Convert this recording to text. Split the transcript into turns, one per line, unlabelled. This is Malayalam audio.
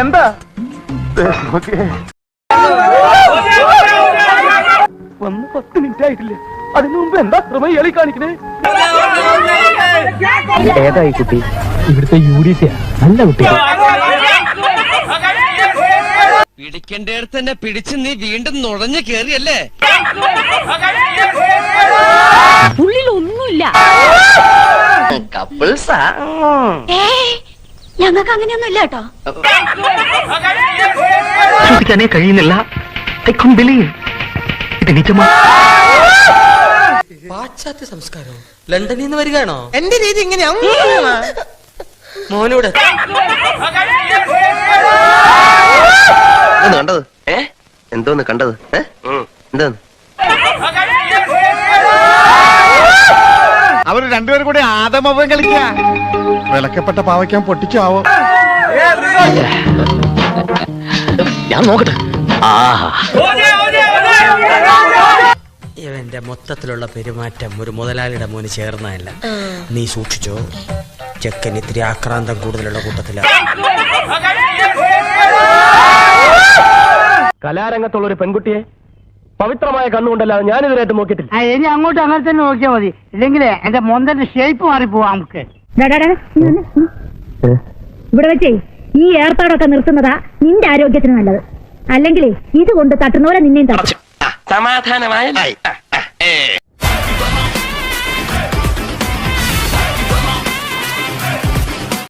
എന്താ? വന്ന് പത്ത് മിനിറ്റ് ആയിട്ടില്ലേ? അതിനു മുമ്പ് എന്താ ശ്രമം ഇയാളി കാണിക്കണേ? ഏതായി കുട്ടി? ഇവിടുത്തെ യൂഡിസിയാ നല്ല കുട്ടി.
പിടിക്കേണ്ടടുത്ത് തന്നെ പിടിച്ച് നീ വീണ്ടും നുഴഞ്ഞു കേറിയല്ലേ?
ഉള്ളിൽ ഒന്നുമില്ല
കപ്പിൾസാ
ഞങ്ങൾക്ക് അങ്ങനെയൊന്നും ഇല്ല കേട്ടോ
വിശ്വസിക്കാനേ കഴിയുന്നില്ല. ഐ ബിലീവ് ഇത് നിജമാ?
പാശ്ചാത്യ സംസ്കാരം ലണ്ടനിൽ നിന്ന് വരികയാണോ? എന്റെ രീതി ഇങ്ങനെയാ. മോനൂടെ.
കണ്ടത്? ഏ? എന്തോന്ന് കണ്ടത്? ഏ? എന്തോന്ന്?
അവർ രണ്ടുപേരും കൂടി ആദമവം കളിക്കുക വിലക്കപ്പെട്ട പാവയ്ക്കാൻ പൊട്ടിച്ചാവോ
ഞാൻ നോക്കട്ടെ.
ഇവന്റെ മൊത്തത്തിലുള്ള പെരുമാറ്റം ഒരു മുതലാളിയുടെ മോന് ചേർന്നതല്ല. നീ സൂക്ഷിച്ചോ? ചെക്കൻ ഇത്തിരി ആക്രാന്തം കൂടുതലുള്ള കൂട്ടത്തില.
കലാരംഗത്തുള്ള ഒരു പെൺകുട്ടിയെ പവിത്രമായ കണ്ണുകൊണ്ടല്ലാതെ ഞാൻ ഇതിനായിട്ട് നോക്കിയിട്ടില്ല.
ആ, ഇനി അങ്ങോട്ട് അങ്ങനെ തന്നെ നോക്കിയാൽ മതി. ഇല്ലെങ്കിലേ എന്റെ മൊന്തന്റെ ഷേപ്പ് മാറിപ്പോവാ നമുക്ക്.
ഇവിടെ വെച്ചേ ഈ ഏർപ്പാടൊക്കെ നിർത്തുന്നതാ നിന്റെ ആരോഗ്യത്തിന് നല്ലത്. അല്ലെങ്കിൽ ഇത് കൊണ്ട് തട്ടുന്നോലെ നിന്നെയും തട്ടും.
സമാധാനമായ